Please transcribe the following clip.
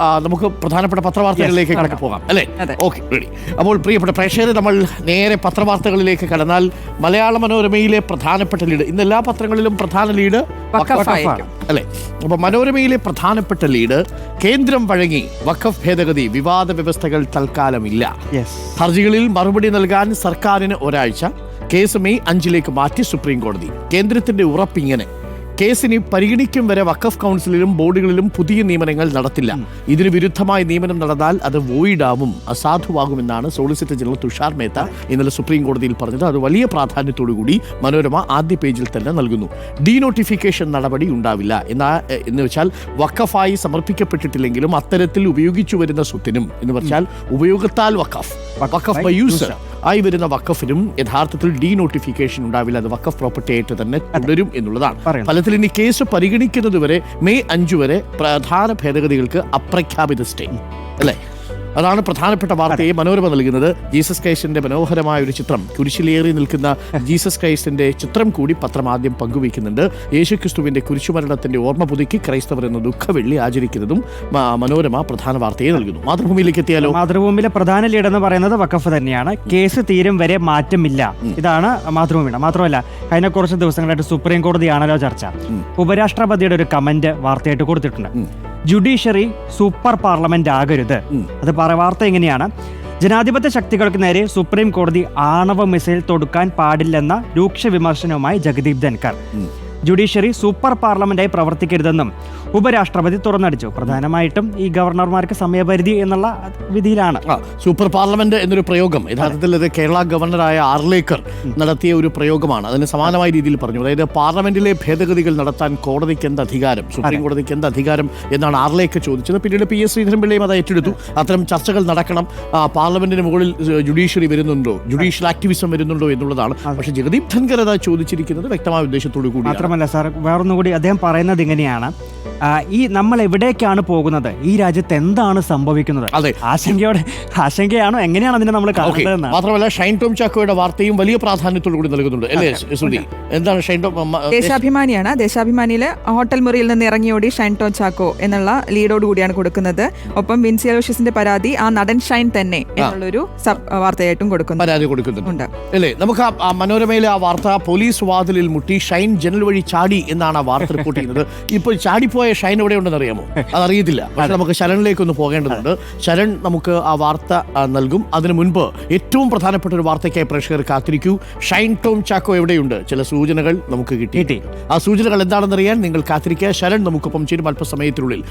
നമുക്ക് പ്രധാനപ്പെട്ട പത്രവാർത്തകളിലേക്ക് കടക്ക് പോകാം അല്ലേ. ഓക്കെ റെഡി അപ്പോൾ പ്രിയപ്പെട്ട പ്രേക്ഷകരെ നമ്മൾ നേരെ പത്രവാർത്തകളിലേക്ക് കടന്നാൽ മലയാള മനോരമയിലെ പ്രധാനപ്പെട്ട ലീഡ്. ഇന്ന് എല്ലാ പത്രങ്ങളിലും പ്രധാന ലീഡ്. അല്ലേ? അപ്പൊ മനോരമയിലെ പ്രധാനപ്പെട്ട ലീഡ് കേന്ദ്രം വഴങ്ങി വഖഫ് ഭേദഗതി വിവാദ വ്യവസ്ഥകൾ തൽക്കാലമില്ല. ഹർജികളിൽ മറുപടി നൽകാൻ സർക്കാരിന് ഒരാഴ്ച കേസ് മെയ് അഞ്ചിലേക്ക് മാറ്റി സുപ്രീം കോടതി. കേന്ദ്രത്തിന്റെ ഉറപ്പിങ്ങനെ കേസിന് പരിഗണിക്കും വരെ വഖഫ് കൗൺസിലിലും ബോർഡുകളിലും പുതിയ നിയമനങ്ങൾ നടത്തില്ല. ഇതിന് വിരുദ്ധമായ നിയമനം നടന്നാൽ അത് വോയിഡാവും അസാധുവാകുമെന്നാണ് സോളിസിറ്റർ ജനറൽ തുഷാർ മേത്ത ഇന്നലെ സുപ്രീം കോടതിയിൽ പറഞ്ഞത്. അത് വലിയ പ്രാധാന്യത്തോടു കൂടി മനോരമ ആദ്യ പേജിൽ തന്നെ നൽകുന്നു. ഡീനോട്ടിഫിക്കേഷൻ നടപടി ഉണ്ടാവില്ല. എന്നാ എന്ന് വെച്ചാൽ വഖഫായി സമർപ്പിക്കപ്പെട്ടിട്ടില്ലെങ്കിലും അത്തരത്തിൽ ഉപയോഗിച്ചു വരുന്ന സ്വത്തിനും എന്ന് വെച്ചാൽ ഉപയോഗത്താൽ വഖഫ്. വഖഫ് ബൈ യൂസർ ആയി വരുന്ന വക്കഫിനും യഥാർത്ഥത്തിൽ ഡീ നോട്ടിഫിക്കേഷൻ ഉണ്ടാവില്ല. അത് വക്കഫ് പ്രോപ്പർട്ടി ആയിട്ട് തന്നെ തുടരും എന്നുള്ളതാണ്. പറയുന്നു. ഫലത്തിൽ ഇനി കേസ് പരിഗണിക്കുന്നതുവരെ മെയ് അഞ്ചു വരെ പ്രധാന ഭേദഗതികൾക്ക് അപ്രഖ്യാപിത സ്റ്റേ. അല്ലേ? അതാണ് പ്രധാനപ്പെട്ട ഈ മനോരമ നൽകുന്നത്. ജീസസ് ക്രൈസ്റ്റിന്റെ മനോഹരമായ ഒരു ചിത്രം കുരിശിലേറി നിൽക്കുന്ന ജീസസ് ക്രൈസ്റ്റിന്റെ ചിത്രം കൂടി പത്രം ആദ്യം പങ്കുവയ്ക്കുന്നുണ്ട്. യേശുക്രിസ്തുവിന്റെ കുരിശുമരണത്തിന്റെ ഓർമ്മ പുതുക്കി ക്രൈസ്തവർ എന്ന ദുഃഖവെള്ളി ആചരിക്കുന്നതും മനോരമ പ്രധാന വാർത്തയെ നൽകുന്നു. മാതൃഭൂമിയിലേക്ക് എത്തിയാലോ? മാതൃഭൂമിയിലെ പ്രധാന ലീഡ് എന്ന് പറയുന്നത് വക്കഫ് തന്നെയാണ്. കേസ് തീരും വരെ മാറ്റമില്ല. ഇതാണ് മാതൃഭൂമിയുടെ. മാത്രമല്ല കഴിഞ്ഞ കുറച്ച് ദിവസങ്ങളായിട്ട് സുപ്രീം കോടതിയാണല്ലോ ചർച്ച. ഉപരാഷ്ട്രപതിയുടെ ഒരു കമന്റ് വാർത്തയായിട്ട് കൊടുത്തിട്ടുണ്ട്. ജുഡീഷ്യറി സൂപ്പർ പാർലമെന്റ് ആകരുത്. അത് പറവാർത്ത എങ്ങനെയാണ് ജനാധിപത്യ ശക്തികൾക്ക് നേരെ സുപ്രീം കോടതി ആണവ മിസൈൽ തൊടുക്കാൻ പാടില്ലെന്ന രൂക്ഷ വിമർശനവുമായി ജഗദീപ് ധൻകർ ജുഡീഷ്യറി സൂപ്പർ പാർലമെന്റായി പ്രവർത്തിക്കരുതെന്നും ഉപരാഷ്ട്രപതി തുറന്നടിച്ചു. പ്രധാനമായിട്ടും ഈ ഗവർണർമാർക്ക് സമയപരിധി എന്നുള്ള വിധിയിലാണ്. സൂപ്പർ പാർലമെന്റ് എന്നൊരു പ്രയോഗം യഥാർത്ഥത്തിൽ ഇത് കേരള ഗവർണറായ ആർലേക്കർ നടത്തിയ ഒരു പ്രയോഗമാണ്. അതിന് സമാനമായ രീതിയിൽ പറഞ്ഞു. അതായത് പാർലമെന്റിലെ ഭേദഗതികൾ നടത്താൻ കോടതിക്ക് എന്ത് അധികാരം സുപ്രീം കോടതിക്ക് എന്ത് അധികാരം എന്നാണ് ആർലേക്കർ ചോദിച്ചത്. പിന്നീട് പി എസ് ശ്രീധരൻപിള്ളയും അത് ഏറ്റെടുത്തു. അത്തരം ചർച്ചകൾ നടക്കണം. പാർലമെന്റിന് മുകളിൽ ജുഡീഷ്യറി വരുന്നുണ്ടോ ജുഡീഷ്യൽ ആക്ടിവിസം വരുന്നുണ്ടോ എന്നുള്ളതാണ്. പക്ഷേ ജഗദീപ് ധൻകർ അത് ചോദിച്ചിരിക്കുന്നത് വ്യക്തമായ ഉദ്ദേശത്തോടു കൂടി മാത്രമല്ല സാർ വേറൊന്നുകൂടി അദ്ദേഹം പറയുന്നത് ഇങ്ങനെയാണ്. ഈ നമ്മൾ എവിടേക്കാണ് പോകുന്നത്? ഈ രാജ്യത്ത് എന്താണ് സംഭവിക്കുന്നത്? അതെ. ആശങ്കയോടെ ആശങ്കയാണോ? എങ്ങനെയാണ് അതിനെ നമ്മൾ മാത്രമല്ല ഷൈൻ ടോം ചാക്കോയുടെ വാർത്തയും വലിയ പ്രാധാന്യത്തോടു കൂടി നൽകുന്നുണ്ട്. അല്ലേ ശ്രുതി എന്താണ് ഷൈൻ ടോം ദേശാഭിമാനിയാണ്. ദേശാഭിമാനിയിലെ ഹോട്ടൽ മുറിയിൽ നിന്ന് ഇറങ്ങിയോടി ഷൈൻ ടോം ചാക്കോ എന്നുള്ള ലീഡോട് കൂടിയാണ് കൊടുക്കുന്നത്. ഒപ്പം വിൻസി അലോഷ്യസിന്റെ പരാതി ആ നടൻ ഷൈൻ തന്നെ എന്നുള്ളൊരു വാർത്തയായിട്ടും കൊടുക്കുന്നു. പരാതി കൊടുക്കുന്നുണ്ട്. അല്ലേ നമുക്ക് ആ- ആ മനോരമയിലെ ആ വാർത്ത പോലീസ് വാതിലിൽ മുട്ടി ഷൈൻ ജനൽ വഴി ചാടി എന്നാണ് ആ വാർത്ത റിപ്പോർട്ട് ചെയ്യുന്നത്. ഇപ്പോൾ ചാടിപ്പോയ ഷൈൻ എവിടെ ഉണ്ടെന്ന് അറിയാമോ? അതറിയത്തില്ല പക്ഷെ നമുക്ക് ശരണിലേക്ക് ഒന്ന് പോകേണ്ടതുണ്ട് ശരൺ നമുക്ക് ആ വാർത്ത നൽകും. അതിനു മുൻപ് ഏറ്റവും പ്രധാനപ്പെട്ട ഒരു വാർത്തയ്ക്കായി പ്രേക്ഷകർ കാത്തിരിക്കൂ. ഷൈൻ ടോം ചാക്കോ എവിടെയുണ്ട്? ചില സൂചനകൾ നമുക്ക് കിട്ടി. കിട്ടി. ആ സൂചനകൾ എന്താണെന്നറിയാൻ നിങ്ങൾ കാത്തിരിക്കുക. ശരൺ നമുക്കൊപ്പം ചേരും അല്പസമയത്തിനുള്ളിൽ.